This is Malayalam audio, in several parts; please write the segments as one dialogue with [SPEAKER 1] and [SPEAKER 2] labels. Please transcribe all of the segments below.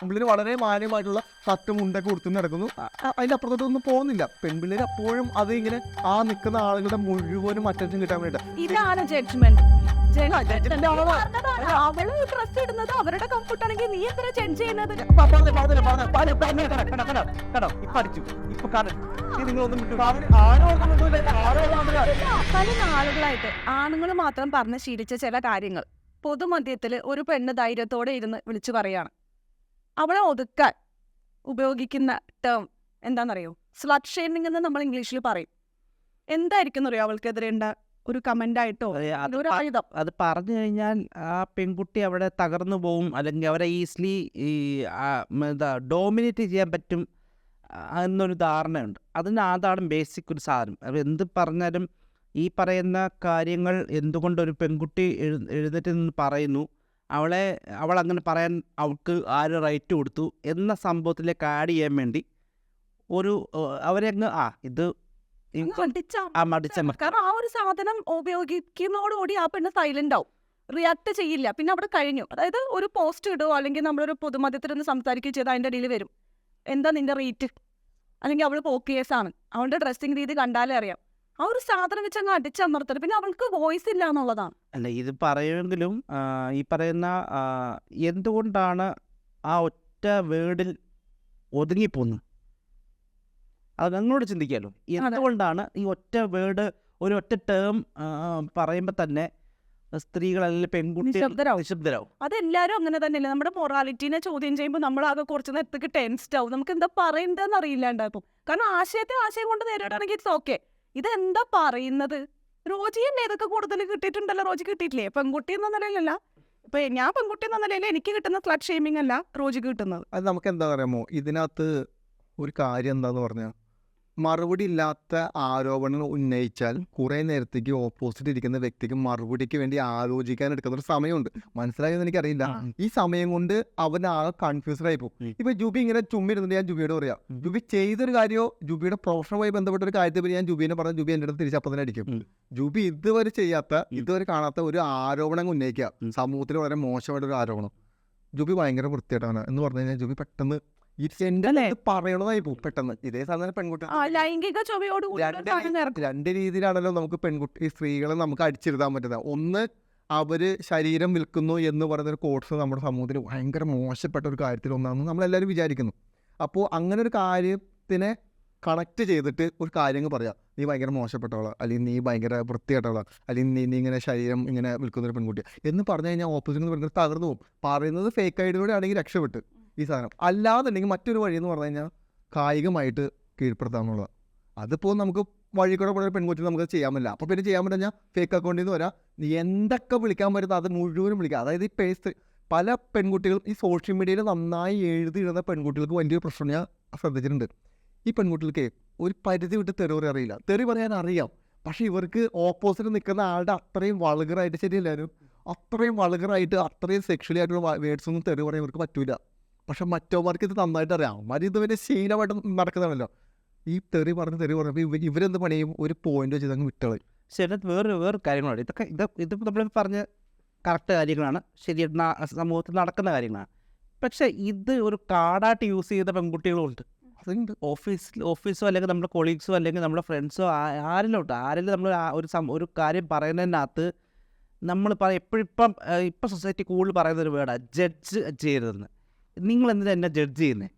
[SPEAKER 1] പെൺപിള്ളേർ വളരെ മാന്യമായിട്ടുള്ള തട്ടും മുണ്ടൊക്കെ കൊടുത്തു നടക്കുന്നു. അതിന്റെ അപ്പുറത്തോട്ട് ഒന്നും അപ്പുറത്തോട്ടൊന്നും പോകുന്നില്ല. പെൺപിള്ളേർ അപ്പോഴും അത് ഇങ്ങനെ ആ നിൽക്കുന്ന ആളുകളുടെ മുഴുവനും അറ്റൻഷൻ കിട്ടാൻ വേണ്ടിയിട്ട്.
[SPEAKER 2] ഇതാണ് ജഡ്ജ്മെന്റ് അവൾ ഡ്രസ് ഇടുന്നത് അവരുടെ കംഫർട്ട് ആണെങ്കിൽ നീ ജഡ്ജ് ചെയ്യുന്നത്? പല നാളുകളായിട്ട് ആണുങ്ങൾ മാത്രം പറഞ്ഞ് ശീലിച്ച ചില കാര്യങ്ങൾ. പൊതുമധ്യത്തിൽ ഒരു പെണ്ണ് ധൈര്യത്തോടെ ഇരുന്ന് വിളിച്ചു പറയാണ്. അവളെ ഒതുക്കാൻ ഉപയോഗിക്കുന്ന ടേം എന്താണെന്നറിയോ? സ്ലട്ട് ഷെയ്മിംഗ് എന്ന് നമ്മൾ ഇംഗ്ലീഷിൽ പറയും. എന്തായിരിക്കും അറിയോ അവൾക്കെതിരെ ഉണ്ട ഒരു കമന്റ് ആയിട്ടോ?
[SPEAKER 3] അത്
[SPEAKER 2] ഒരു ആയുധം.
[SPEAKER 3] അത് പറഞ്ഞു കഴിഞ്ഞാൽ ആ പെൺകുട്ടി അവിടെ തകർന്നു പോവും. അല്ലെങ്കിൽ അവരെ ഈസിലി ഈ എന്താ ഡോമിനേറ്റ് ചെയ്യാൻ പറ്റും എന്നൊരു ധാരണയുണ്ട്. അതിന് അതാണ് ബേസിക് ഒരു സാധനം. അത് എന്ത് പറഞ്ഞാലും ഈ പറയുന്ന കാര്യങ്ങൾ എന്തുകൊണ്ട് ഒരു പെൺകുട്ടി എഴു എഴുന്നേറ്റ് നിന്ന് പറയുന്നു? അവളെ അവൾ അങ്ങനെ പറയാൻ അവൾക്ക് ആര് റൈറ്റ് കൊടുത്തു എന്ന സംഭവത്തിലേക്ക് ആഡ് ചെയ്യാൻ വേണ്ടി ഒരു അവരെ അങ്ങ് ആ ഇത്
[SPEAKER 2] കാരണം ആ ഒരു സാധനം ഉപയോഗിക്കുന്നതോടുകൂടി ആ പെണ്ണ് സൈലന്റ് ആവും. റിയാക്ട് ചെയ്യില്ല. പിന്നെ അവിടെ കഴിഞ്ഞു. അതായത് ഒരു പോസ്റ്റ് ഇടുക അല്ലെങ്കിൽ നമ്മളൊരു പൊതുമധ്യത്തിൽ നിന്ന് സംസാരിക്കുകയോ ചെയ്ത് അതിന്റെ ഇടയിൽ വരും. എന്താ നിന്റെ റേറ്റ് അല്ലെങ്കിൽ അവൾ പോക്ക് കേസാണ് അവളുടെ ഡ്രസ്സിങ് രീതി കണ്ടാലേ അറിയാം. ആ ഒരു സാധനം വെച്ച് അങ്ങ് അടിച്ചമർത്തരുത്. പിന്നെ അവൾക്ക് വോയിസ് ഇല്ല എന്നുള്ളതാണ്.
[SPEAKER 3] അല്ല ഇത് പറയുമെങ്കിലും ഈ പറയുന്ന എന്തുകൊണ്ടാണ് ആ ഒറ്റ വേർഡിൽ ഒതുങ്ങിപ്പോന്നു? അത് ഞങ്ങളോട് ചിന്തിക്കാലോ. എന്തുകൊണ്ടാണ് ഈ ഒറ്റ വേർഡ് ഒരു ഒറ്റ ടേം പറയുമ്പോൾ തന്നെ സ്ത്രീകൾ അല്ലെങ്കിൽ പെൺകുട്ടി
[SPEAKER 2] നിശബ്ദരാവും. അങ്ങനെ തന്നെയല്ലേ? നമ്മുടെ മൊറാലിറ്റീനെ ചോദ്യം ചെയ്യുമ്പോൾ നമ്മൾ ആകെ കുറച്ച് നേരത്തേക്ക് ടെൻസ്ഡ് ആവും. നമുക്ക് എന്താ പറയണ്ടെന്ന് അറിയില്ലാണ്ടാക്കും കാരണം ആശയത്തെ ആശയം കൊണ്ട് നേരിടാണെങ്കിൽ ഇറ്റ്സ് ഓക്കെ ഇതെന്താ പറയുന്നത്? റോജി തന്നെ ഇതൊക്കെ കൂടുതൽ കിട്ടിയിട്ടുണ്ടല്ലോ. റോജി കിട്ടിയിട്ടില്ലേ? പെൺകുട്ടി എന്ന നിലയിലല്ല. ഇപ്പൊ ഞാൻ പെൺകുട്ടി എന്ന നിലയിൽ എനിക്ക് കിട്ടുന്ന ഫ്ലഡ് ഷെയ്മിങ് അല്ല റോജി കിട്ടുന്നത്.
[SPEAKER 1] അത് നമുക്ക് എന്താ പറയാമോ? ഇതിനകത്ത് ഒരു കാര്യം എന്താന്ന് പറഞ്ഞാൽ മറുപടി ഇല്ലാത്ത ആരോപണങ്ങൾ ഉന്നയിച്ചാൽ കുറെ നേരത്തേക്ക് ഓപ്പോസിറ്റ് ഇരിക്കുന്ന വ്യക്തിക്ക് മറുപടിക്ക് വേണ്ടി ആലോചിക്കാൻ എടുക്കുന്ന ഒരു സമയമുണ്ട്. മനസ്സിലായെന്ന് എനിക്കറിയില്ല.
[SPEAKER 2] അറിയില്ല
[SPEAKER 1] ഈ സമയം കൊണ്ട് അവൻ ആകെ കൺഫ്യൂസ്ഡ് ആയി പോകും ഇപ്പൊ ജുബി ഇങ്ങനെ ചുമ്മിരുന്നിട്ട് ഞാൻ ജുബിയോട് പറയാം. ജുബി ചെയ്തൊരു കാര്യമോ ജുബിയുടെ പ്രൊഫഷനുമായി ബന്ധപ്പെട്ട ഒരു കാര്യത്തെ പറ്റി ഞാൻ ജുബിനെ പറഞ്ഞ ജുബി എന്റെ അടുത്ത് തിരിച്ചപ്പം തന്നെ അടിക്കും. ജുബി ഇതുവരെ ചെയ്യാത്ത ഇതുവരെ കാണാത്ത ഒരു ആരോപണം ഉന്നയിക്കുക. സമൂഹത്തിൽ വളരെ മോശമായിട്ടൊരു ആരോപണം. ജുബി ഭയങ്കര വൃത്തിയായിട്ടാണ് എന്ന് പറഞ്ഞു കഴിഞ്ഞാൽ ജുബി പെട്ടെന്ന് പറയണതായി പോകും പെട്ടെന്ന്. ഇതേ സാധനം പെൺകുട്ടി
[SPEAKER 2] ആ ലൈംഗിക.
[SPEAKER 1] രണ്ട് രീതിയിലാണല്ലോ നമുക്ക് പെൺകുട്ടി സ്ത്രീകളെ നമുക്ക് അടിച്ചിരുത്താൻ പറ്റുന്നത്. ഒന്ന് അവർ ശരീരം വിൽക്കുന്നു എന്ന് പറയുന്ന ഒരു കോഴ്സ് നമ്മുടെ സമൂഹത്തിൽ ഭയങ്കര മോശപ്പെട്ട ഒരു കാര്യത്തിൽ ഒന്നാണെന്ന് നമ്മളെല്ലാവരും വിചാരിക്കുന്നു. അപ്പോൾ അങ്ങനെ ഒരു കാര്യത്തിനെ കണക്ട് ചെയ്തിട്ട് ഒരു കാര്യങ്ങൾ പറയാം. നീ ഭയങ്കര മോശപ്പെട്ടവള അല്ലെങ്കിൽ നീ ഭയങ്കര വൃത്തികെട്ടവളാ അല്ലെങ്കിൽ നീ നീ ഇങ്ങനെ ശരീരം ഇങ്ങനെ വിൽക്കുന്ന ഒരു പെൺകുട്ടി എന്ന് പറഞ്ഞു കഴിഞ്ഞാൽ ഓപ്പോസിറ്റ് എന്ന് പറയുന്നത് തകർന്നു പോകും. പറയുന്നത് ഫേക്ക് ഐഡിയോടെ ആണെങ്കിൽ രക്ഷപ്പെട്ട്. ഈ സാധനം. അല്ലാന്നുണ്ടെങ്കിൽ മറ്റൊരു വഴി എന്ന് പറഞ്ഞു കഴിഞ്ഞാൽ കായികമായിട്ട് കീഴ്പ്പെടുത്താന്നുള്ളത് അതിപ്പോൾ നമുക്ക് വഴി കൂടെ കൂടെ പെൺകുട്ടി നമുക്ക് ചെയ്യാൻ പറ്റില്ല. അപ്പോൾ പിന്നെ ചെയ്യാൻ പറ്റുന്ന ഫേക്ക് അക്കൗണ്ടിൽ നിന്ന് വരാം. നീ എന്തൊക്കെ വിളിക്കാൻ പറ്റുന്ന അത് മുഴുവനും വിളിക്കുക അതായത് ഈ പേസ് പല പെൺകുട്ടികളും ഈ സോഷ്യൽ മീഡിയയിൽ നന്നായി എഴുതിയിടുന്ന പെൺകുട്ടികൾക്ക് വലിയൊരു പ്രശ്നം ഞാൻ ശ്രദ്ധിച്ചിട്ടുണ്ട്. ഈ പെൺകുട്ടികൾക്ക് ഒരു പരിധി വിട്ട് തെറി പറയാൻ അറിയില്ല. തെറി പറയാൻ അറിയാം. പക്ഷേ ഇവർക്ക് ഓപ്പോസിറ്റ് നിൽക്കുന്ന ആളുടെ അത്രയും വളകറായിട്ട് ശരിയല്ലായിരുന്നു. അത്രയും വളകറായിട്ട് അത്രയും സെക്ഷലി ആയിട്ടുള്ള വേർഡ്സ് ഒന്നും തെറി പറയാൻ ഇവർക്ക് പറ്റൂല. പക്ഷെ മറ്റവന്മാർക്ക് ഇത് നന്നായിട്ട് അറിയാം. അവന്മാർ ഇതുവരെ ശീലമായിട്ട് നടക്കുന്നതാണല്ലോ. ഈ തെറി പറഞ്ഞ് തെറി പറഞ്ഞപ്പോൾ ഇവർ ഇവരെന്ത് പണിയും? ഒരു പോയിന്റ് വെച്ച് ഇതങ്ങ് വിട്ടുകളും
[SPEAKER 3] ശരി വേറെ വേറെ കാര്യങ്ങളാണ് ഇതൊക്കെ ഇത് ഇതിപ്പോൾ നമ്മൾ പറഞ്ഞ കറക്റ്റ് കാര്യങ്ങളാണ്. ശരി സമൂഹത്തിൽ നടക്കുന്ന കാര്യങ്ങളാണ്. പക്ഷേ ഇത് ഒരു കാർഡായിട്ട് യൂസ് ചെയ്ത പെൺകുട്ടികളുണ്ട്.
[SPEAKER 1] അതുണ്ട്.
[SPEAKER 3] ഓഫീസിൽ ഓഫീസോ അല്ലെങ്കിൽ നമ്മുടെ കൊളീഗ്സോ അല്ലെങ്കിൽ നമ്മുടെ ഫ്രണ്ട്സോ ആരിലോട്ട് ആരെങ്കിലും നമ്മൾ ആ ഒരു സം ഒരു കാര്യം പറയുന്നതിനകത്ത് നമ്മൾ പറയും എപ്പോഴും ഇപ്പം ഇപ്പം സൊസൈറ്റി കൂടുതൽ പറയുന്ന ഒരു വേർഡാണ് ജഡ്ജ് ചെയ്യരുതെന്ന്. നിങ്ങൾ എന്തിനാ എന്നെ ജഡ്ജ് ചെയ്യുന്നത്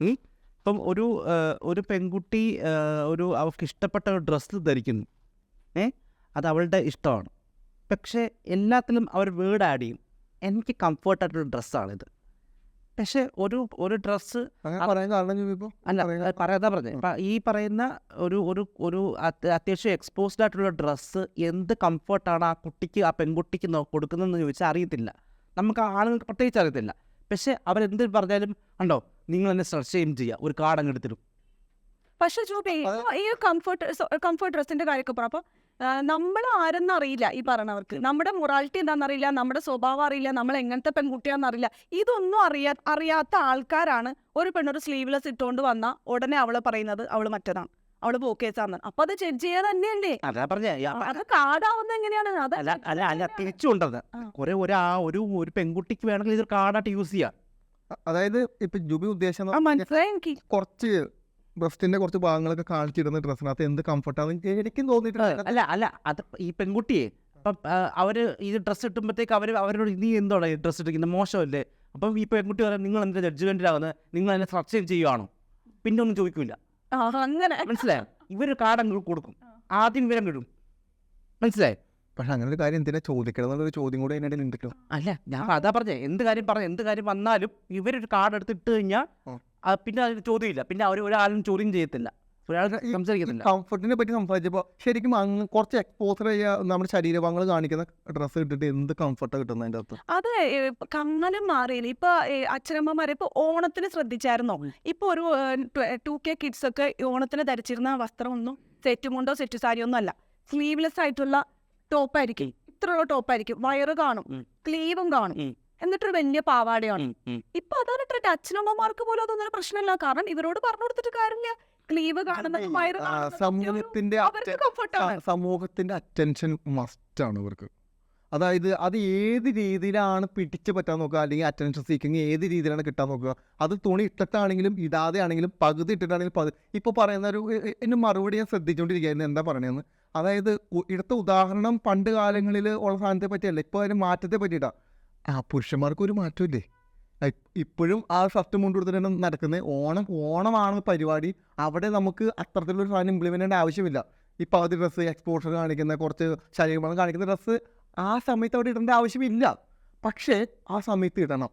[SPEAKER 3] ഇപ്പം ഒരു ഒരു പെൺകുട്ടി ഒരു അവൾക്ക് ഇഷ്ടപ്പെട്ട ഒരു ഡ്രസ്സ് ധരിക്കുന്നു. ഏ? അത് അവളുടെ ഇഷ്ടമാണ്. പക്ഷേ എല്ലാത്തിലും അവർ വേർഡ് ആഡ് ചെയ്യും. എനിക്ക് കംഫർട്ടായിട്ടൊരു ഡ്രസ്സാണിത് പക്ഷേ ഒരു ഒരു ഡ്രസ്സ് അല്ല. പറയാതാ പറഞ്ഞത് ഈ പറയുന്ന ഒരു ഒരു ഒരു അത് അത്യാവശ്യം എക്സ്പോസ്ഡ് ആയിട്ടുള്ള ഡ്രസ്സ് എന്ത് കംഫർട്ടാണ് ആ കുട്ടിക്ക് ആ പെൺകുട്ടിക്ക് കൊടുക്കുന്നതെന്ന് ചോദിച്ചാൽ അറിയത്തില്ല. നമുക്ക് ആളുകൾക്ക് പ്രത്യേകിച്ച് അറിയത്തില്ല. പക്ഷേ അവരെന്ത് പറഞ്ഞാലും ഉണ്ടോ നിങ്ങൾ എന്നെ ചെയ്യും ചെയ്യുക ഒരു കാർഡ് അങ്ങ് എടുത്തിരും
[SPEAKER 2] പക്ഷെ ജോബി ഈ കംഫർട്ട് കംഫർട്ട് ഡ്രസ്സിന്റെ കാര്യമൊക്കെ പറ. അപ്പൊ നമ്മൾ ആരെന്ന് അറിയില്ല ഈ പറഞ്ഞവർക്ക് നമ്മുടെ മൊറാലിറ്റി എന്താണെന്നറിയില്ല നമ്മുടെ സ്വഭാവം അറിയില്ല നമ്മൾ എങ്ങനത്തെ പെൺകുട്ടിയാണെന്ന് അറിയില്ല. ഇതൊന്നും അറിയാ അറിയാത്ത ആൾക്കാരാണ് ഒരു പെണ്ണൊരു സ്ലീവ്ലെസ് ഇട്ടുകൊണ്ട് വന്ന ഉടനെ അവൾ പറയുന്നത് അവൾ മറ്റേതാണ്. അവൾ പോക്കേസാന്ന് അപ്പൊ അത് ജഡ്ജ് ചെയ്യാൻ തന്നെയല്ലേ?
[SPEAKER 3] അതാ പറഞ്ഞ
[SPEAKER 2] അത് കാടാവുന്ന എങ്ങനെയാണ്?
[SPEAKER 3] അല്ല അല്ല അല്ല തിരിച്ചുകൊണ്ടത്. കുറെ ഒരാ ആ ഒരു ഒരു പെൺകുട്ടിക്ക് വേണമെങ്കിൽ ഇത് കാടായിട്ട് യൂസ് ചെയ്യാം.
[SPEAKER 1] അതായത് ഇപ്പൊ ജുബി ഉദ്ദേശം
[SPEAKER 2] മനസ്സിലായി എനിക്ക്.
[SPEAKER 1] കുറച്ച് ബ്രസ്റ്റിന്റെ കുറച്ച് ഭാഗങ്ങളൊക്കെ കാണിച്ചിടുന്ന ഡ്രസ്സിനകത്ത് എന്ത് കംഫർട്ടാന്ന് എനിക്കും തോന്നിയിട്ടുണ്ട്.
[SPEAKER 3] അല്ല അല്ല അത് ഈ പെൺകുട്ടിയെ അപ്പം അവർ ഈ ഡ്രസ്സ് ഇട്ടുമ്പോഴത്തേക്ക് അവർ അവരോട് നീ എന്തോടാ ഈ ഡ്രസ്സ് ഇട്ടിരിക്കുന്നത് മോശമല്ലേ? അപ്പം ഈ പെൺകുട്ടി പറയാം നിങ്ങൾ എന്താ ജഡ്ജ്മെന്റിലാകുന്നത് നിങ്ങൾ അതിനെ സർച്ച് ചെയ്യുവാണോ? പിന്നെ ഒന്നും ചോദിക്കില്ല.
[SPEAKER 2] അങ്ങനെ.
[SPEAKER 3] മനസ്സിലായോ? ഇവർ കാർഡ് കൊടുക്കും. ആദ്യം ഇവരം കിട്ടും മനസ്സിലായോ?
[SPEAKER 1] പക്ഷെ അങ്ങനെ ഒരു കാര്യം എന്തിനാ ചോദിക്കണം എന്നുള്ളൊരു ചോദ്യം കൂടെ അതിനിടയിൽ ഉണ്ടല്ലോ
[SPEAKER 3] അല്ല ഞാൻ അതാ പറഞ്ഞേ. എന്ത് കാര്യം പറഞ്ഞ എന്ത് കാര്യം വന്നാലും ഇവരൊരു കാർഡ് എടുത്തിട്ട് കഴിഞ്ഞാൽ. പിന്നെ അതിന് ചോദ്യമില്ല. പിന്നെ അവർ ഒരാളും ചോദ്യം ചെയ്യത്തില്ല. ഒരാൾ
[SPEAKER 1] കംഫർട്ടിനെ പറ്റി സംസാരിച്ചപ്പോൾ ശരിക്കും അങ്ങ് കുറച്ച് എക്സ്പോസർ ചെയ്യുക നമ്മുടെ ശരീരഭാഗങ്ങൾ കാണിക്കുന്ന ഡ്രസ്സ് ഇട്ടിട്ട് എന്ത് കംഫർട്ടാണ് കിട്ടുന്നത് അതിന്റെ അകത്ത്?
[SPEAKER 2] അത് കങ്ങലും മാറിയില്ല. ഇപ്പൊ അച്ഛനമ്മമാരെ ഇപ്പൊ ഓണത്തിന് ശ്രദ്ധിച്ചായിരുന്നോ? ഇപ്പൊ ഒരു ടു കെ കിഡ്സ് ഒക്കെ ഓണത്തിന് ധരിച്ചിരുന്ന വസ്ത്രമൊന്നും സെറ്റ് മുണ്ടോ സെറ്റ് സാരിയോ ഒന്നും അല്ല. സ്ലീവ്ലെസ് ആയിട്ടുള്ള ടോപ്പായിരിക്കും. ഇത്രയുള്ള ടോപ്പായിരിക്കും. വയറ് കാണും.
[SPEAKER 3] സ്ലീവും
[SPEAKER 2] ക്ലീവും കാണും. എന്നിട്ടൊരു വലിയ പാവാടയാണ്. ഇപ്പൊ അതാണ് ട്രെൻഡ് അച്ഛനമ്മമാർക്ക് പോലും അതൊന്നും പ്രശ്നമില്ല. കാരണം ഇവരോട് പറഞ്ഞു കൊടുത്തിട്ട് കാര്യമില്ല. ക്ലീവ്
[SPEAKER 1] സമൂഹത്തിന്റെ ആണ്. സമൂഹത്തിന്റെ അറ്റൻഷൻ മസ്റ്റാണ് ഇവർക്ക്. അതായത് അത് ഏത് രീതിയിലാണ് പിടിച്ചു പറ്റാൻ നോക്കുക? അല്ലെങ്കിൽ അറ്റൻഷൻ സീക്കിങ് ഏത് രീതിയിലാണ് കിട്ടാൻ നോക്കുക? അത് തുണി ഇട്ടിട്ടാണെങ്കിലും ഇടാതെ ആണെങ്കിലും പകുതി ഇട്ടിട്ടാണെങ്കിലും പകുതി ഇപ്പോൾ പറയുന്ന ഒരു എ- എ- എന്റെ മറുപടി ഞാൻ ശ്രദ്ധിച്ചുകൊണ്ടിരിക്കുകയായിരുന്നു എന്താ പറയണതെന്ന് അതായത് ഉ- ഉദാഹരണം പണ്ട് കാലങ്ങളിൽ ഉള്ള സാധനത്തെ പറ്റിയല്ല. ഇപ്പോൾ അതിന് മാറ്റത്തെ പറ്റിയിട്ടാണ് ആ പുരുഷന്മാർക്ക് ഒരു മാറ്റമില്ലേ ഇപ്പോഴും ആ ഷർട്ട് മുണ്ട് കൊടുത്തിട്ടാണ് നടക്കുന്നത്. ഓണം ഓണമാണ് പരിപാടി. അവിടെ നമുക്ക് അത്തരത്തിലൊരു സാധനം ഇംപ്ലിമെന്റ് ചെയ്യേണ്ട ആവശ്യമില്ല. ഈ പകുതി ഡ്രസ്സ് എക്സ്പോഷർ കാണിക്കുന്ന കുറച്ച് ശരീരമാണ് കാണിക്കുന്ന ഡ്രസ്സ് ആ സമയത്ത് അവിടെ ഇടേണ്ട ആവശ്യമില്ല. പക്ഷേ ആ സമയത്ത് ഇടണം.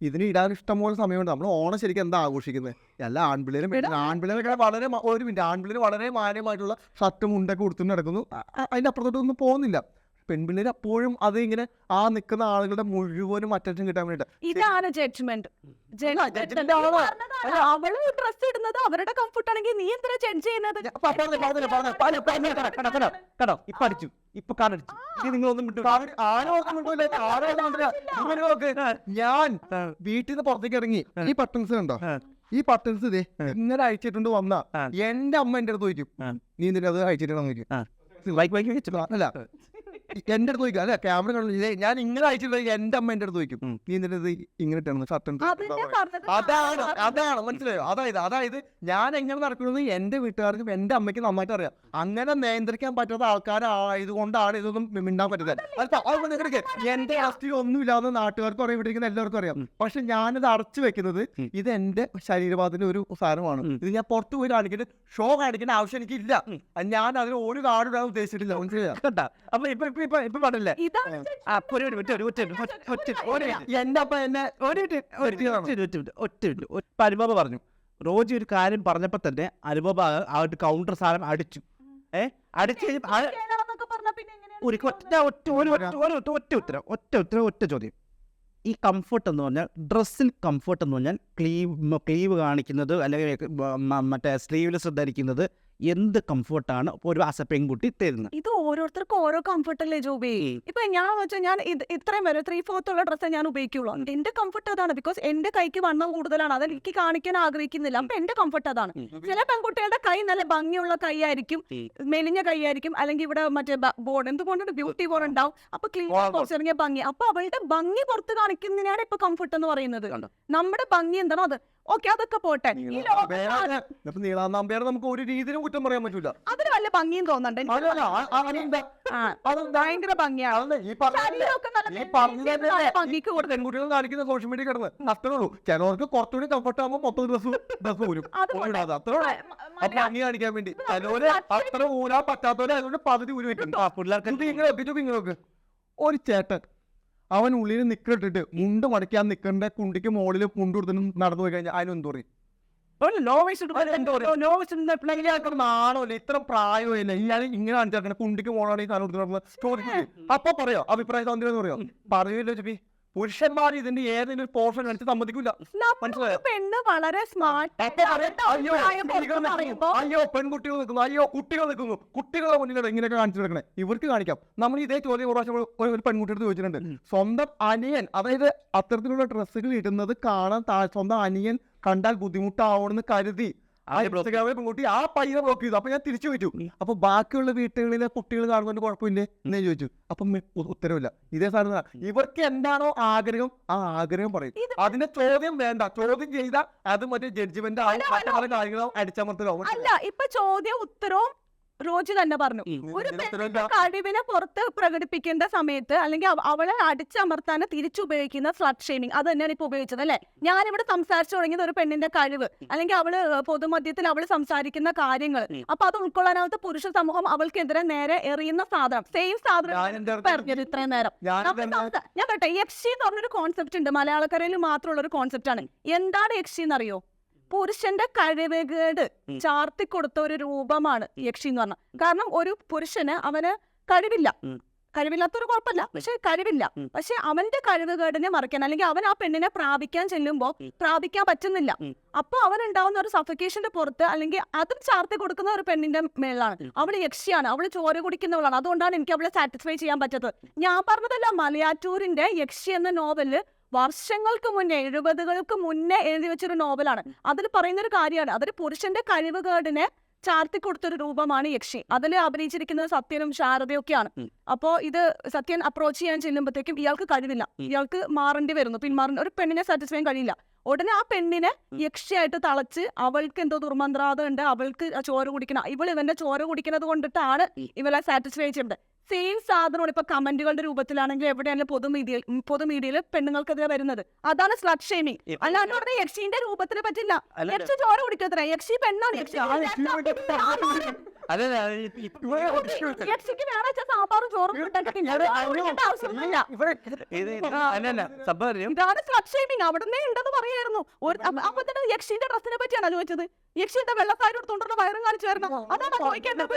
[SPEAKER 1] ഇതിന് ഇടാൻ ഇഷ്ടംപോലെ സമയമുണ്ട്. നമ്മൾ ഓണം ശരിക്കും എന്താ ആഘോഷിക്കുന്നത്? എല്ലാ ആൺപിള്ളേരും. ആൺപിള്ളേരൊക്കെ വളരെ ഒരു മിനിറ്റ്. ആൺപിള്ളേർ വളരെ മാന്യമായിട്ടുള്ള ഷർട്ടും മുണ്ടൊക്കെ കൊടുത്തു നടക്കുന്നു. അതിന്റെ അപ്പുറത്തോട്ടൊന്നും പോകുന്നില്ല. പെൺപിള്ളേർ അപ്പോഴും അത് ഇങ്ങനെ ആ നിൽക്കുന്ന ആളുകളുടെ മുഴുവനും അറ്റൻഷൻ കിട്ടാൻ വേണ്ടിട്ട്
[SPEAKER 2] ഇതാണ് ജഡ്ജ്മെന്റ്? അവൾ ഡ്രസ് ഇടുന്നത് അവരുടെ കംഫർട്ട് ആണെങ്കിൽ നീ എന്തിനാ ജഡ്ജ് ചെയ്യുന്നത്?
[SPEAKER 3] കണ്ടോ, ഇപ്പൊ അടിച്ചു. ഇപ്പൊ ഇനി നിങ്ങളൊന്നും
[SPEAKER 1] ഞാൻ വീട്ടിൽ നിന്ന് പുറത്തേക്ക് ഇറങ്ങി. ഈ പട്ടൻസ് കണ്ടോ? ഈ പട്ടൻസ് ഇതേ ഇങ്ങനെ അയച്ചിട്ടുണ്ട് വന്ന. എന്റെ അമ്മ എന്റെ അടുത്ത് ചോദിക്കും. നീ എന്തിനാ അത് അയച്ചിട്ടുണ്ടോ ചോദിക്കും. അല്ല. എന്റെ അടുത്ത് ചോദിക്കും. അല്ല ക്യാമറ കണ്ടില്ലേ ഞാൻ ഇങ്ങനെ അയച്ചിട്ടുണ്ടെങ്കിൽ എന്റെ അമ്മ എന്റെ അടുത്ത് ചോദിക്കും. നീ എന്റെ അടുത്ത് ഇങ്ങനെ ഇട്ടാണ് ഷർട്ട് അതാണ് അതാണ് മനസ്സിലായോ? അതായത് അതായത് ഞാൻ എങ്ങനെ നടക്കുന്നത് എന്റെ വീട്ടുകാർക്കും എന്റെ അമ്മയ്ക്കും നന്നായിട്ട് അറിയാം. അങ്ങനെ നിയന്ത്രിക്കാൻ പറ്റാത്ത ആൾക്കാരായതുകൊണ്ടാണ് ഇതൊന്നും മിണ്ടാൻ പറ്റുന്നത് എന്റെ അത് ഒന്നും ഇല്ലാതെ നാട്ടുകാർക്കും അറിയാം ഇവിടെ ഇരിക്കുന്ന എല്ലാവർക്കും അറിയാം. പക്ഷെ ഞാനിത് അടച്ചു വെക്കുന്നത് ഇത് എന്റെ ശരീരഭാഗത്തിന്റെ ഒരു സാധനമാണ്. ഇത് ഞാൻ പുറത്തു പോയി കാണിക്കേണ്ട ഷോ കാണിക്കേണ്ട ആവശ്യം എനിക്കില്ല. ഞാൻ അതിന് ഒരു കാർഡ് ഇടാൻ ഉദ്ദേശിച്ചിട്ടില്ല മനസ്സിലായോ?
[SPEAKER 3] കേട്ടാ അപ്പൊ ഇപ്പൊ ഇപ്പൊ ഇപ്പൊ ഇപ്പൊ പാടില്ലേ? ആ ഒരു മിനിറ്റ് ഒരു ഒറ്റ ഒരു
[SPEAKER 1] എന്റെ എന്നെ
[SPEAKER 3] ഒറ്റ മിനിറ്റ്, ഇപ്പൊ അനുഭവ പറഞ്ഞു റോജി ഒരു കാര്യം പറഞ്ഞപ്പോ തന്നെ അനുഭവ ആ ഒരു കൗണ്ടർ സാധനം അടിച്ചു. ഏ? അടിച്ചു ഒരു ഒറ്റ ഒറ്റ ഒരു ഒറ്റ ഒറ്റ ഒറ്റ ഉത്തരം ഒറ്റ ഉത്തരം ഒറ്റ ചോദ്യം. ഈ കംഫർട്ട് എന്ന് പറഞ്ഞാൽ ഡ്രസ്സിൽ കംഫർട്ട് എന്ന് പറഞ്ഞാൽ ക്ലീവ് ക്ലീവ് കാണിക്കുന്നത് അല്ലെങ്കിൽ മറ്റേ സ്ലീവ്ലെസ് ധരിക്കുന്നത് എന്ത് കംഫർട്ടാണ് ഒരു ആസ പെൺകുട്ടി തരുന്നത്?
[SPEAKER 2] ഇത് ഓരോരുത്തർക്കും ഓരോ കംഫർട്ട് അല്ലേ ജോബി? ഇപ്പൊ ഞാൻ വെച്ചാൽ ഞാൻ ഇത് ഇത്രയും വരെ ത്രീ ഫോർത്ത് ഉള്ള ഡ്രസ്സേ ഞാൻ ഉപയോഗിക്കുള്ളൂ. എന്റെ കംഫർട്ട് അതാണ്. ബിക്കോസ് എന്റെ കൈക്ക് വണ്ണം കൂടുതലാണ്. അത് എനിക്ക് കാണിക്കാൻ ആഗ്രഹിക്കുന്നില്ല. അപ്പൊ എന്റെ കംഫർട്ട് അതാണ്. ചില പെൺകുട്ടികളുടെ കൈ നല്ല ഭംഗിയുള്ള കൈ ആയിരിക്കും മെലിഞ്ഞ കൈ ആയിരിക്കും അല്ലെങ്കിൽ ഇവിടെ മറ്റേ ബോർഡ് എന്തുകൊണ്ടുണ്ട് ബ്യൂട്ടി ബോർഡ് ഉണ്ടാവും. അപ്പൊ ക്ലീൻ. കുറച്ചിറങ്ങിയ ഭംഗി. അപ്പൊ അവളുടെ ഭംഗി പുറത്ത് കാണിക്കുന്നതിനാണ് ഇപ്പൊ കംഫർട്ട് എന്ന് പറയുന്നത്? നമ്മുടെ ഭംഗി എന്താണോ അത്. ഓക്കെ അതൊക്കെ പോട്ടെ.
[SPEAKER 1] നീളാന്നാമ്പേരെ നമുക്ക് ഒരു രീതിയിലും കുറ്റം പറയാൻ പറ്റൂല.
[SPEAKER 2] അതിന് വല്ല ഭംഗിയും
[SPEAKER 1] തോന്നണ്ടേ?
[SPEAKER 2] ഭയങ്കര ഭംഗിയാണ് ഭംഗിക്ക്
[SPEAKER 1] പെൺകുട്ടികൾ കാണിക്കുന്ന സോഷ്യൽ മീഡിയ കിടന്ന് അത്രേ ഉള്ളൂ. ചിലവർക്ക് കുറച്ചുകൂടി കംഫർട്ട് ആകുമ്പോൾ മൊത്തം ഡ്രസ് ഡ്രസ് പോരും
[SPEAKER 2] അത്
[SPEAKER 1] അത്രേ ഭംഗി കാണിക്കാൻ വേണ്ടി. ചിലവര് അത്ര ഊരാൻ പറ്റാത്തവരെ അതുകൊണ്ട് പകുതി ഊരി വെക്കും.
[SPEAKER 3] പിള്ളേർക്ക്
[SPEAKER 1] ഇങ്ങനെ ഒരു ചേട്ടൻ അവൻ ഉള്ളിൽ നിക്കിട്ടിട്ട് മുണ്ട് മടക്കാൻ നിക്കണ്ട കുണ്ടിക്ക് മുകളിൽ മുണ്ട് കൊടുത്തിട്ട് നടന്നു പോയി കഴിഞ്ഞാൽ അതിനെന്ത് പറയും? ഇത്ര പ്രായമില്ല ഇയാൾ ഇങ്ങനെ കാണിച്ചാൽ കുണ്ടിക്ക് സാധനം കൊടുത്ത് ചോദിക്കില്ലേ അപ്പൊ പറയോ? അഭിപ്രായ സ്വാതന്ത്ര്യം എന്ന് പറയോ? പറയൂല്ലോ ചെപ്പി? പുരുഷന്മാർ ഇതിന്റെ ഏതെങ്കിലും പോർഷൻ എടുത്ത് സമ്മതിക്കില്ല
[SPEAKER 2] പെണ്ണ് വളരെ
[SPEAKER 1] അയ്യോ പെൺകുട്ടികൾ നിൽക്കുന്നു അയ്യോ കുട്ടികൾ നിൽക്കുന്നു. കുട്ടികളെ മുന്നിൽ ഇങ്ങനെയൊക്കെ കാണിച്ചു കൊടുക്കണേ ഇവർക്ക് കാണിക്കാം. നമ്മൾ ഇതേ ചോദ്യം ഒരു പ്രാവശ്യം ഒരു- പെൺകുട്ടിയുടെ ചോദിച്ചിട്ടുണ്ട്. സ്വന്തം അനിയൻ അതായത് അത്തരത്തിലുള്ള ഡ്രസ്സുകൾ ഇടുന്നത് കാണാൻ സ്വന്തം അനിയൻ കണ്ടാൽ ബുദ്ധിമുട്ടാവണമെന്ന് കരുതി. ആ ഇൻസ്റ്റാഗ്രാമിലെ പെൺകുട്ടി ആ പയ്യനെ ബ്ലോക്ക് ചെയ്തു. അപ്പൊ ഞാൻ തിരിച്ചു ചോദിച്ചു. അപ്പൊ ബാക്കിയുള്ള വീട്ടുകളിലെ കുട്ടികൾ കാണുന്നതിന് കുഴപ്പമില്ലേ? എന്ന് ഞാൻ ചോദിച്ചു. അപ്പൊ ഉത്തരവില്ല. ഇതേ സാധനം ഇവർക്ക് എന്താണോ ആഗ്രഹം ആ ആഗ്രഹം പറയും. അതിന്റെ ചോദ്യം വേണ്ട. ചോദ്യം ചെയ്താൽ അത് മറ്റേ ജഡ്ജ്മെന്റ് ആയി കാര്യങ്ങളും അടിച്ചമർത്തലാവും.
[SPEAKER 2] അല്ല ഇപ്പൊ ചോദ്യം ഉത്തരവും റോജി തന്നെ പറഞ്ഞു. ഒരു. കഴിവിനെ പുറത്ത് പ്രകടിപ്പിക്കേണ്ട സമയത്ത് അല്ലെങ്കിൽ അവളെ അടിച്ചമർത്താൻ തിരിച്ചുപയോഗിക്കുന്ന സ്ലട്ട് ഷെയ്മിങ് അത് തന്നെയാണ് ഇപ്പൊ ഉപയോഗിച്ചത് അല്ലെ? ഞാനിവിടെ സംസാരിച്ചു തുടങ്ങിയത് ഒരു പെണ്ണിന്റെ കഴിവ് അല്ലെങ്കിൽ അവൾ പൊതുമധ്യത്തിൽ അവൾ സംസാരിക്കുന്ന കാര്യങ്ങൾ. അപ്പൊ അത് ഉൾക്കൊള്ളാനാവാത്ത പുരുഷ സമൂഹം അവൾക്കെതിരെ നേരെ എറിയുന്ന സാധനം. സെയിം സാധനം പറഞ്ഞത് ഇത്രയും നേരം.
[SPEAKER 1] ഞാൻ
[SPEAKER 2] കേട്ടെ യക്ഷി എന്ന് പറഞ്ഞൊരു കോൺസെപ്റ്റ് ഉണ്ട്. മലയാളക്കരയിൽ മാത്രമുള്ള ഒരു കോൺസെപ്റ്റ് ആണ് എന്താണ് യക്ഷി എന്നറിയോ പുരുഷന്റെ കഴിവുകേട്. ചാർത്തി കൊടുത്ത ഒരു രൂപമാണ് യക്ഷി എന്ന് പറഞ്ഞ. കാരണം ഒരു പുരുഷന് അവന് കഴിവില്ല. കഴിവില്ലാത്തൊരു കുഴപ്പമില്ല. പക്ഷെ കഴിവില്ല. പക്ഷെ അവന്റെ കഴിവുകേടിനെ മറിക്കാൻ അല്ലെങ്കിൽ അവൻ ആ പെണ്ണിനെ പ്രാപിക്കാൻ ചെല്ലുമ്പോ പ്രാപിക്കാൻ പറ്റുന്നില്ല. അപ്പൊ അവൻ ഉണ്ടാവുന്ന ഒരു സഫക്കേഷന്റെ പുറത്ത് അല്ലെങ്കിൽ അതും ചാർത്തി കൊടുക്കുന്ന ഒരു പെണ്ണിന്റെ മേലാണ്
[SPEAKER 3] അവൾ
[SPEAKER 2] അവൾ യക്ഷിയാണ്. അവൾ ചോര കുടിക്കുന്നവളാണ്. അതുകൊണ്ടാണ് എനിക്ക് അവളെ സാറ്റിസ്ഫൈ ചെയ്യാൻ പറ്റാത്തത്. ഞാൻ പറഞ്ഞതല്ല മലയാറ്റൂരിന്റെ യക്ഷി എന്ന നോവൽ വർഷങ്ങൾക്ക് മുന്നേ എഴുപതുകൾക്ക് മുന്നേ എഴുതി വെച്ചൊരു നോവലാണ്. അതിൽ പറയുന്ന ഒരു കാര്യമാണ്. അതൊരു പുരുഷന്റെ കഴിവുകേടിനെ ചാർത്തി കൊടുത്തൊരു രൂപമാണ് യക്ഷി. അതിൽ അഭിനയിച്ചിരിക്കുന്നത് സത്യനും ശാരദയും ഒക്കെയാണ്. അപ്പോ ഇത് സത്യൻ അപ്രോച്ച് ചെയ്യാൻ ചെല്ലുമ്പോഴത്തേക്കും ഇയാൾക്ക് കഴിവില്ല. ഇയാൾക്ക് മാറേണ്ടി വരുന്നു. പിന്മാറേണ്ടി ഒരു പെണ്ണിനെ സാറ്റിസ്ഫൈ ചെയ്യാൻ കഴിയില്ല. ഉടനെ ആ പെണ്ണിനെ. യക്ഷിയായിട്ട് തളച്ച് അവൾക്ക് എന്തോ ദുർമന്ത്രാതം ഉണ്ട് അവൾക്ക് ചോര കുടിക്കണം. ഇവൾ ഇവന്റെ ചോര കുടിക്കുന്നത് കൊണ്ടിട്ടാണ് ഇവളെ സാറ്റിസ്ഫൈ ചെയ്യുന്നത്. സെയിം സാധനമാണ് ഇപ്പൊ കമന്റുകളുടെ രൂപത്തിലാണെങ്കിൽ എവിടെയാണെങ്കിലും പൊതുമീഡിയ പൊതുമീഡിയയിൽ പെണ്ണുങ്ങൾക്കെതിരെ വരുന്നത്. അതാണ് സ്ലട്ട് ഷെയ്മിങ് അല്ലാണ്ട് പറഞ്ഞ യക്ഷിന്റെ രൂപത്തിൽ പറ്റില്ല. യക്ഷി ചോര കുടിക്കത്ര യക്ഷി പെണ്ണാണ്. യക്ഷിക്ക് വേറെ സാമ്പാറും ചോറും? ഇതാണ് ഷെയ്മിങ് അവിടുന്ന് ഉണ്ടെന്ന് പറയായിരുന്നു. അപ്പ- തന്നെ യക്ഷിന്റെ ഡ്രസ്സിനെ പറ്റിയാണ് ചോദിച്ചത്? യക്ഷിന്റെ വെള്ളക്കാരി എടുത്തോണ്ടുള്ള വയറും കാണിച്ചു വരണം അതാണ് ചോദിക്കേണ്ടത്.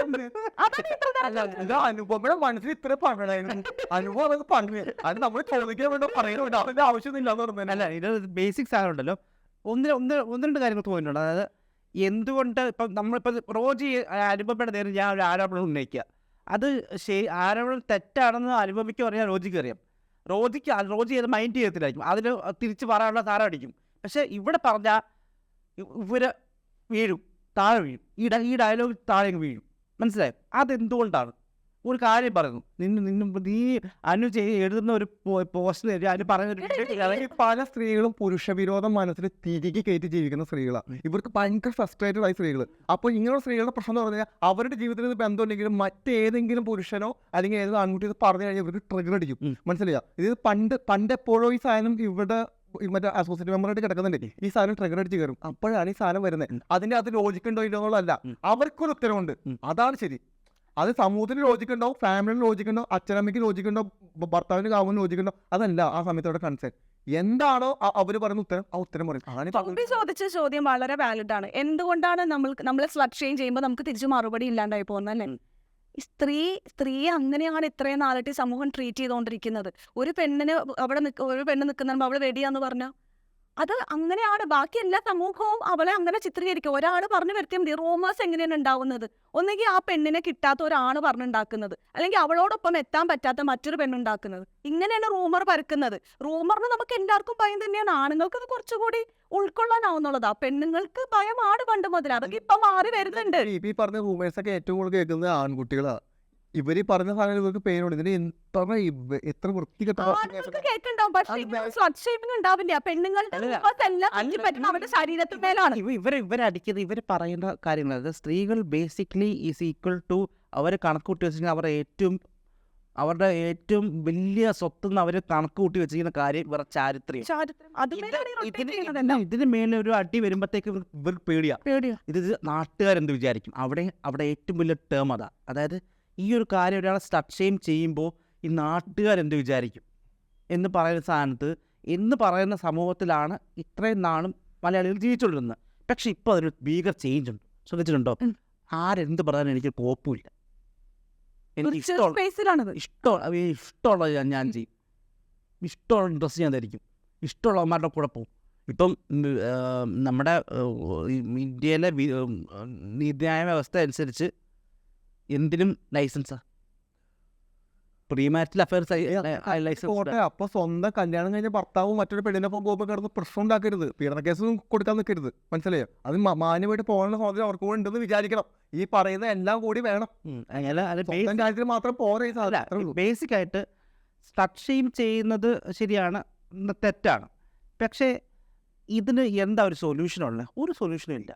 [SPEAKER 2] അതാണ് ഇത്ര നേരം
[SPEAKER 3] അല്ല,
[SPEAKER 1] എന്താ അനുപമയുടെ മനസ്സിൽ ഇത്ര പറയണായിരുന്നു അനുഭവം അതൊക്കെ പറഞ്ഞു അത് നമ്മൾ ചോദിക്കാൻ വേണ്ട പറയുന്നുണ്ട് അതിന്റെ ആവശ്യമൊന്നുമില്ല എന്ന് പറഞ്ഞു
[SPEAKER 3] അല്ല ഇത് ബേസിക് സാധനം ഉണ്ടല്ലോ. ഒന്ന് ഒന്ന് ഒന്ന് രണ്ട് കാര്യങ്ങൾ തോന്നിയിട്ടുണ്ട് അതായത് എന്തുകൊണ്ട് ഇപ്പം നമ്മളിപ്പോൾ റോജി അനുഭവപ്പെട്ട നേരം ഞാൻ ഒരു ആരോപണം ഉന്നയിക്കുക. അത് ശരി ആരോപണം തെറ്റാണെന്ന് അനുഭവിക്കുക പറഞ്ഞാൽ റോജിക്ക് അറിയാം. റോജിക്ക് റോജി അത് മൈൻഡ് ചെയ്യത്തില്ലായിരിക്കും. അതിന് തിരിച്ച് പറയാനുള്ള താരം അടിക്കും പക്ഷെ ഇവിടെ പറഞ്ഞാൽ ഇവർ വീഴും താഴെ വീഴും. ഈ ഈ ഡയലോഗ് താഴെ വീഴും. മനസ്സിലായോ? അതെന്തുകൊണ്ടാണ്? ഒരു കാര്യം പറഞ്ഞു നിന്നെ നിന്നും നീ അനു ചെയ് എഴുതുന്ന ഒരു പോസ്റ്റ് അനു
[SPEAKER 1] പറഞ്ഞു പല സ്ത്രീകളും പുരുഷ വിരോധം മനസ്സിൽ തിരികെ കയറ്റി ജീവിക്കുന്ന സ്ത്രീകളാണ് ഇവർക്ക് ഭയങ്കര ഫ്രസ്ട്രേറ്റഡ് ആയി സ്ത്രീകൾ അപ്പോൾ ഇങ്ങനെയുള്ള സ്ത്രീകളുടെ പ്രശ്നം എന്ന് പറഞ്ഞാൽ അവരുടെ ജീവിതത്തിൽ ഇത് ബന്ധമുണ്ടെങ്കിലും മറ്റേതെങ്കിലും പുരുഷനോ അല്ലെങ്കിൽ ഏതെങ്കിലും ആൺകുട്ടി ഇത് പറഞ്ഞു കഴിഞ്ഞാൽ ഇവർക്ക് ട്രിഗർ അടിക്കും. മനസ്സിലായ? ഇത് പണ്ട് പണ്ട് എപ്പോഴോ ഈ സാധനം ഇവിടെ മറ്റേ അസോസിയേറ്റ് മെമ്പറായിട്ട് കിടക്കുന്നുണ്ട്. ഈ സാധനം ട്രിഗർ അടിച്ച് കയറും. അപ്പോഴാണ് ഈ സാധനം വരുന്നത്. അതിന്റെ അത് ലോജിക്കുണ്ടോ ഇല്ലോ എന്നുള്ളതല്ല. അവർക്കൊരു ഉത്തരവുണ്ട്. അതാണ് ശരി. അത് സമൂഹത്തിന് ലോജിക്ക് ഫാമിലിന് ലോജിക്ക് അച്ഛനമ്മയ്ക്ക് ലോജിക്ക് ഭർത്താവിന് കാവുന്ന ലോജിക്ക് അതല്ല ആ സമയത്ത് അവിടെ കൺസേൺ എന്താണോ അവർ പറയുന്ന ഉത്തരം ആ ഉത്തരം പറയും.
[SPEAKER 2] ചോദിച്ച ചോദ്യം വളരെ വാലിഡ് ആണ്. എന്തുകൊണ്ടാണ് നമ്മൾ നമ്മളെ സ്ലക്ഷയും ഷെയിം ചെയ്യുമ്പോൾ നമുക്ക് തിരിച്ചു മറുപടി ഇല്ലാണ്ടായി പോകുന്നല്ലേ സ്ത്രീ സ്ത്രീ അങ്ങനെയാണ് ഇത്രയും നാളായിട്ട് സമൂഹം ട്രീറ്റ് ചെയ്തുകൊണ്ടിരിക്കുന്നത് ഒരു പെണ്ണിന് അവിടെ ഒരു പെണ്ണ് നിൽക്കുന്ന അവൾ വെടിയാന്ന് പറഞ്ഞ? അത് അങ്ങനെയാണ്. ബാക്കി എല്ലാ സമൂഹവും അവളെ അങ്ങനെ ചിത്രീകരിക്കും. ഒരാൾ പറഞ്ഞു വരുത്തിയ മതി റൂമേഴ്സ് എങ്ങനെയാണ് ഉണ്ടാവുന്നത്? ഒന്നെങ്കിൽ ആ പെണ്ണിനെ കിട്ടാത്ത ഒരാണ് പറഞ്ഞുണ്ടാക്കുന്നത്. അല്ലെങ്കിൽ അവളോടൊപ്പം എത്താൻ പറ്റാത്ത മറ്റൊരു പെണ്ണുണ്ടാക്കുന്നത്. ഇങ്ങനെയാണ് റൂമർ പരക്കുന്നത്. റൂമറിന് നമുക്ക് എല്ലാവർക്കും ഭയം തന്നെയാണ്. ആണുങ്ങൾക്ക് അത് കുറച്ചുകൂടി ഉൾക്കൊള്ളാനാവുന്നുള്ളതാ. പെണ്ണുങ്ങൾക്ക് ഭയമാണ് പണ്ട് മുതൽ. അതൊക്കെ ഇപ്പൊ മാറി വരുന്നുണ്ട്.
[SPEAKER 1] ഈ പറഞ്ഞ റൂമേഴ്സ് ഒക്കെ ഏറ്റവും കൂടുതൽ കേൾക്കുന്നത് ആൺകുട്ടികളാ. ഇവർ ഈ പറഞ്ഞ സാധനം ഇവർക്ക് പേരുണ്ട് ഇതിന് എത്ര എത്ര വൃത്തികെട്ട
[SPEAKER 3] ഇവർ ഇവരടിക്കുന്നത് ഇവർ പറയുന്ന കാര്യങ്ങൾ അതായത് സ്ത്രീകൾ ബേസിക്കലി ഈസ് ഈക്വൽ ടു അവർ കണക്ക് കൂട്ടി വെച്ചിരിക്കുന്ന അവരുടെ ഏറ്റവും അവരുടെ ഏറ്റവും വലിയ സ്വത്ത് അവർ കണക്ക് കൂട്ടി വെച്ചിരിക്കുന്ന കാര്യം ഇവരുടെ ചാരിത്രം. ഇതിന് ഇതിന് മേലെ ഒരു അടി വരുമ്പോഴത്തേക്ക് ഇവർ പേടിയാ.
[SPEAKER 2] പേടിയാ.
[SPEAKER 3] ഇത് ഇത് നാട്ടുകാരെന്ത് വിചാരിക്കും? അവിടെ അവിടെ ഏറ്റവും വലിയ ടേം അതാ. അതായത് ഈ ഒരു കാര്യം ഒരാളെ സ്റ്റക്ഷയും ചെയ്യുമ്പോൾ ഈ നാട്ടുകാരെന്ത് വിചാരിക്കും? എന്ന് പറയുന്ന സ്ഥാനത്ത് എന്ന് പറയുന്ന സമൂഹത്തിലാണ് ഇത്രയും നാളും മലയാളികൾ ജീവിച്ചുകൊണ്ടിരുന്നത്. പക്ഷെ ഇപ്പോൾ അതൊരു ഭീകര ചേഞ്ച് ഉണ്ട്. ശ്രദ്ധിച്ചിട്ടുണ്ടോ? ആരെന്ത് പറഞ്ഞാലും എനിക്ക് കോപ്പില്ല എനിക്ക് ഇഷ്ടമുള്ള ഇഷ്ടമുള്ള ഇഷ്ടമുള്ളത് ഞാൻ ഞാൻ ചെയ്യും. ഇഷ്ടമുള്ള ഡ്രസ്സ് ഞാൻ ധരിക്കും. ഇഷ്ടമുള്ളവന്മാരുടെ കൂടെ പോകും ഇപ്പം നമ്മുടെ ഇന്ത്യയിലെ നീതിന്യായ വ്യവസ്ഥ അനുസരിച്ച് എന്തിനും ലൈസൻസാ. പ്രീമാരിറ്റൽ അഫയർസ്
[SPEAKER 1] പോട്ടെ അപ്പൊ സ്വന്തം കല്യാണം കഴിഞ്ഞ ഭർത്താവും മറ്റൊരു പെണ്ണിനൊപ്പം പോകുമ്പോൾ കിടന്ന് പ്രശ്നം ഉണ്ടാക്കരുത്. പീഡന കേസൊന്നും കൊടുക്കാൻ നിൽക്കരുത് മനസ്സിലായോ? അത് മാന്യമായിട്ട് പോകാനുള്ള സ്വാതന്ത്ര്യം അവർക്ക് കൂടെ ഉണ്ടെന്ന് വിചാരിക്കണം. ഈ പറയുന്ന എല്ലാം കൂടി വേണം. കാര്യത്തിൽ മാത്രം പോരെ.
[SPEAKER 3] ബേസിക് ആയിട്ട് സ്ട്രക്ഷയും ഷെയിം ചെയ്യുന്നത് ശരിയാണ് തെറ്റാണ്. പക്ഷേ ഇതിന് എന്താ ഒരു സൊല്യൂഷൻ ഉള്ളത്? ഒരു സൊല്യൂഷനും ഇല്ല.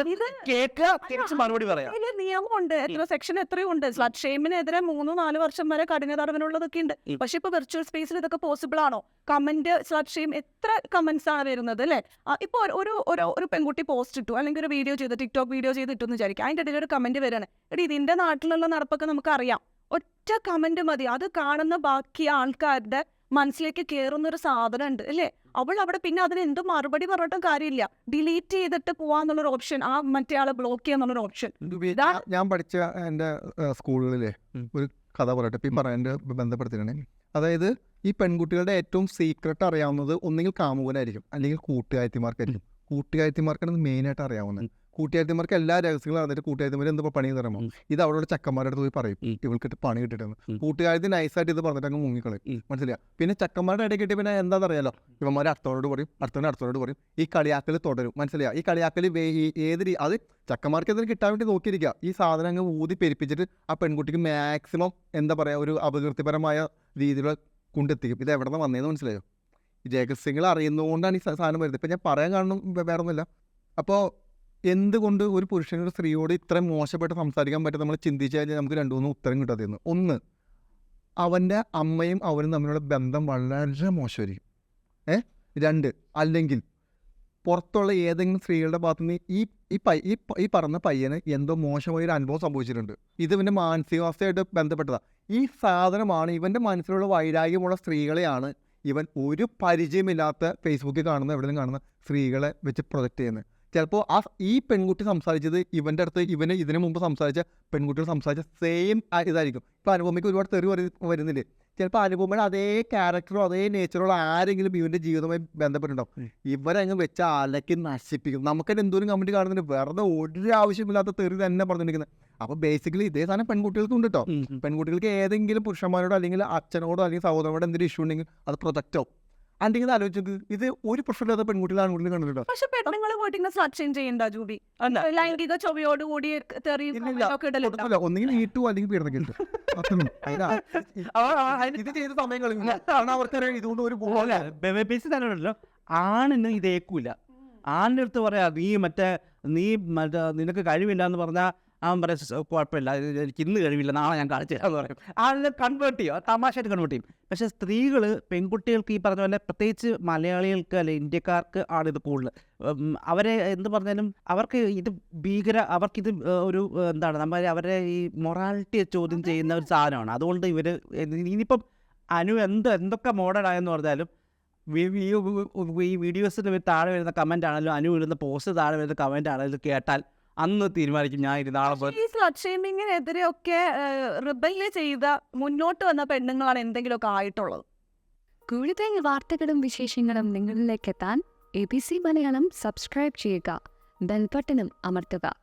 [SPEAKER 3] ഇത് കേൾക്കുക തിരിച്ച് മറുപടി പറയാം.
[SPEAKER 2] നിയമമുണ്ട് എത്ര സെക്ഷൻ എത്രയും ഉണ്ട് സ്ലട്ട് ഷെയിമിനെതിരെ മൂന്നോ നാല് വർഷം വരെ കഠിന തടവിനുള്ളതൊക്കെ ഉണ്ട്. പക്ഷെ ഇപ്പൊ വെർച്വൽ സ്പേസിൽ ഇതൊക്കെ പോസിബിൾ ആണോ? കമന്റ് സ്ലട്ട് ഷെയിം എത്ര കമന്റ്സ് ആണ് വരുന്നത് അല്ലെ? ഇപ്പൊ ഒരു- ഒരു പെൺകുട്ടി പോസ്റ്റ് ഇട്ടു അല്ലെങ്കിൽ ഒരു വീഡിയോ ചെയ്ത് ടിക്ടോക്ക് വീഡിയോ ചെയ്ത് ഇട്ടു എന്ന് വിചാരിക്കും. അതിന്റെ ഇടയിൽ ഒരു കമന്റ് വരാണ്. എടി ഇതിന്റെ നാട്ടിലുള്ള നടപ്പൊക്കെ നമുക്ക് അറിയാം ഒറ്റ കമന്റ് മതി. അത് കാണുന്ന ബാക്കി ആൾക്കാരുടെ മനസ്സിലേക്ക് കയറുന്ന ഒരു സാധനം ഉണ്ട് അല്ലേ? അവൾ അവിടെ പിന്നെ അതിന് എന്ത് മറുപടി പറഞ്ഞിട്ടും കാര്യമില്ല. ഡിലീറ്റ് ചെയ്തിട്ട് പോവാന്നുള്ളൊരു ഓപ്ഷൻ ആ മറ്റേ ആളെ ബ്ലോക്ക് ചെയ്യാന്നുള്ളൊരു ഓപ്ഷൻ
[SPEAKER 1] ഞാൻ- ഞാൻ പഠിച്ച എന്റെ സ്കൂളുകളിലെ ഒരു കഥ പറയട്ടെ ഇപ്പം പറയാൻ പറയാന്റെ ബന്ധപ്പെടുത്തിയിട്ടുണ്ടെങ്കിൽ അതായത് ഈ പെൺകുട്ടികളുടെ ഏറ്റവും സീക്രട്ട് അറിയാവുന്നത് ഒന്നുകിൽ കാമുകനായിരിക്കും അല്ലെങ്കിൽ കൂട്ടുകാരിമാർക്കായിരിക്കും. കൂട്ടുകാരിമാർക്കാണ് മെയിനായിട്ട് അറിയാവുന്നത്. കൂട്ടുകാരിമാർക്ക് എല്ലാ രഹസ്യങ്ങളും അറിഞ്ഞിട്ട് കൂട്ടുകാരിമാർ എന്ത് പണി തരുമോ. ഇത് അവരോട് ചക്കന്മാരുടെ പോയി പറയും
[SPEAKER 3] ഉം.
[SPEAKER 1] ഇവൾക്ക് പണി കിട്ടിട്ടെന്ന്
[SPEAKER 3] ഉം.
[SPEAKER 1] കൂട്ടുകാരി നൈസായിട്ട് ഇത് പറഞ്ഞിട്ട് അങ്ങ് മുങ്ങിക്കളയും. മനസ്സിലായ? പിന്നെ ചക്കന്മാരുടെ ഇടയിൽ കിട്ടി പിന്നെ എന്താണെന്ന് അറിയാലോ ഇവന്മാർ അടുത്തവരോട് പറയും അടുത്തവന് അടുത്തവരോട് പറയും ഈ കളിയാക്കൽ തുടരും. മനസ്സിലായ? ഈ കളിയാക്കൽ ഏത് അത് ചക്കന്മാർക്ക് എന്തെങ്കിലും കിട്ടാൻ വേണ്ടി നോക്കിയിരിക്കുക. ഈ സാധനം അങ്ങ് ഊതി പെരുപ്പിച്ചിട്ട് ആ പെൺകുട്ടിക്ക് മാക്സിമം എന്താ പറയുക ഒരു അപകീർത്തിപരമായ രീതിയിലുള്ള കൊണ്ടെത്തിക്കും. ഇത് എവിടെ നിന്ന് വന്നതെന്ന് മനസ്സിലായോ രഹസ്യങ്ങൾ അറിയുന്നതുകൊണ്ടാണ് ഈ സാധനം വരുന്നത്. ഇപ്പം ഞാൻ പറയാൻ കാണണം വേറെ ഒന്നുമില്ല അപ്പോൾ എന്തുകൊണ്ട് ഒരു പുരുഷനൊരു സ്ത്രീയോട് ഇത്രയും മോശപ്പെട്ട് സംസാരിക്കാൻ പറ്റും നമ്മൾ ചിന്തിച്ചാൽ നമുക്ക് രണ്ടു മൂന്ന് ഉത്തരം കിട്ടാതിരുന്നു ഒന്ന് അവന്റെ അമ്മയും അവനും തമ്മിലുള്ള ബന്ധം വളരെ മോശമായിരിക്കും. ഏ? രണ്ട് അല്ലെങ്കിൽ പുറത്തുള്ള ഏതെങ്കിലും സ്ത്രീകളുടെ ഭാഗത്തു നിന്ന് ഈ ഈ പൈ ഈ ഈ പറഞ്ഞ പയ്യന് എന്തോ മോശമായ ഒരു അനുഭവം സംഭവിച്ചിട്ടുണ്ട്. ഇത് ഇവന്റെ മാനസികാവസ്ഥയായിട്ട് ബന്ധപ്പെട്ടതാണ് ഈ സാധനമാണ് ഇവന്റെ മനസ്സിലുള്ള വൈരാഗ്യമുള്ള സ്ത്രീകളെയാണ് ഇവൻ ഒരു പരിചയമില്ലാത്ത ഫേസ്ബുക്കിൽ കാണുന്ന എവിടെയും കാണുന്ന സ്ത്രീകളെ വെച്ച് പ്രൊജക്റ്റ് ചെയ്യുന്നത്. ചിലപ്പോൾ ആ ഈ പെൺകുട്ടി സംസാരിച്ചത് ഇവന്റെ അടുത്ത് ഇവന് ഇതിനു മുമ്പ് സംസാരിച്ച പെൺകുട്ടികൾ സംസാരിച്ച സെയിം ഇതായിരിക്കും. ഇപ്പോൾ അനുപമയ്ക്ക് ഒരുപാട് തെറി വരു- വരുന്നില്ലേ? ചിലപ്പോൾ അനുപമയുടെ അതേ ക്യാരക്ടറോ അതേ നേച്ചറോ ആരെങ്കിലും ഇവന്റെ ജീവിതവുമായി ബന്ധപ്പെട്ടുണ്ടാവും ഇവരങ്ങ് വെച്ച് അലക്കി നശിപ്പിക്കും. നമുക്കതിന് എന്തോരം കമന്റ് കാണുന്നുണ്ട്. വെറുതെ ഒരു ആവശ്യമില്ലാത്ത തെറി തന്നെ പറഞ്ഞിരിക്കുന്നത് അപ്പോൾ ബേസിക്കലി ഇതേ സാധനം പെൺകുട്ടികൾക്കും ഉണ്ട് കേട്ടോ പെൺകുട്ടികൾക്ക് ഏതെങ്കിലും പുരുഷന്മാരോടോ അല്ലെങ്കിൽ അച്ഛനോടോ അല്ലെങ്കിൽ സഹോദരനോടോ എന്തെങ്കിലും ഇഷ്യൂ ഉണ്ടെങ്കിൽ അത് പ്രൊജക്റ്റ് ആവും. അല്ലെങ്കിൽ ഇത് ആലോചിച്ചത്? ഇത് ഒരു പ്രശ്നമില്ലാത്ത പെൺകുട്ടികളാണ് ആൺകുട്ടികൾ കണ്ടിട്ടുണ്ടോ
[SPEAKER 2] പക്ഷെ പെണ്ണുങ്ങൾ പോയിട്ട് ഇങ്ങനെ സച്ചിൻ ചെയ്യണ്ട ജൂബി? ലൈംഗിക ചൊവയോട് കൂടി തെറി
[SPEAKER 1] ഇല്ലില്ല.
[SPEAKER 2] ഒക്കെ ഇടലില്ല
[SPEAKER 1] ഒന്നെങ്കിൽ നീട്ടു അല്ലെങ്കിൽ പീഡനം അതിന് ഇത് ചെയ്ത സമയങ്ങളിൽ അവർക്കറിയാം ഇതുകൊണ്ട് ഒരു ഗുണമില്ല.
[SPEAKER 3] ബേസ് തന്നെ ഉണ്ടല്ലോ. ആണിന് ഇത് ഏക്കൂല. ആണിന്റെ അടുത്ത് പറയാ നീ മറ്റേ നീ മറ്റേ നിനക്ക് കഴിവില്ല എന്ന് പറഞ്ഞാൽ അവൻ പറയാം "സ് കുഴപ്പമില്ല. എനിക്ക് ഇന്ന് കഴിവില്ല. നാളെ ഞാൻ കാണിച്ചു തരാമെന്ന് പറയും. ആളിനെ കൺവേർട്ട് ചെയ്യും. തമാശയായിട്ട് കൺവേർട്ട് ചെയ്യും. പക്ഷേ സ്ത്രീകൾ പെൺകുട്ടികൾക്ക് ഈ പറഞ്ഞ പോലെ പ്രത്യേകിച്ച് മലയാളികൾക്ക് അല്ലെ ഇന്ത്യക്കാർക്ക് ആണ് ഇത് കൂടുതൽ. അവരെ എന്ത് പറഞ്ഞാലും അവർക്ക് ഇത് ഭീകര അവർക്കിത് ഒരു എന്താണ് നമ്മൾ അവരെ ഈ മൊറാലിറ്റിയെ ചോദ്യം ചെയ്യുന്ന ഒരു സാധനമാണ്. അതുകൊണ്ട് ഇവർ ഇനിയിപ്പം അനു എന്ത് എന്തൊക്കെ മോഡേണായെന്ന് പറഞ്ഞാലും ഈ- വീഡിയോസിന് താഴെ വരുന്ന കമന്റ് ആണെങ്കിലും അനു ഇടുന്ന പോസ്റ്റ് താഴെ വരുന്ന കമന്റ് ആണെങ്കിലും കേട്ടാൽ അന്ന് തീരുമാനിക്കും ഞാൻ ഇത് നാളെ പോയി
[SPEAKER 2] ഈ സ്ലട്ട് ഷെയിമിങ്ങിനെതിരെയൊക്കെ റിബൽ ചെയ്ത മുന്നോട്ട് വന്ന പെണ്ണുങ്ങളാണ് എന്തെങ്കിലുമൊക്കെ ആയിട്ടുള്ളത്.
[SPEAKER 4] കൂടുതൽ വാർത്തകളും വിശേഷങ്ങളും നിങ്ങളിലേക്ക് എത്താൻ A B C Malayalam subscribe ചെയ്യുക. ബെൽബട്ടനും അമർത്തുക.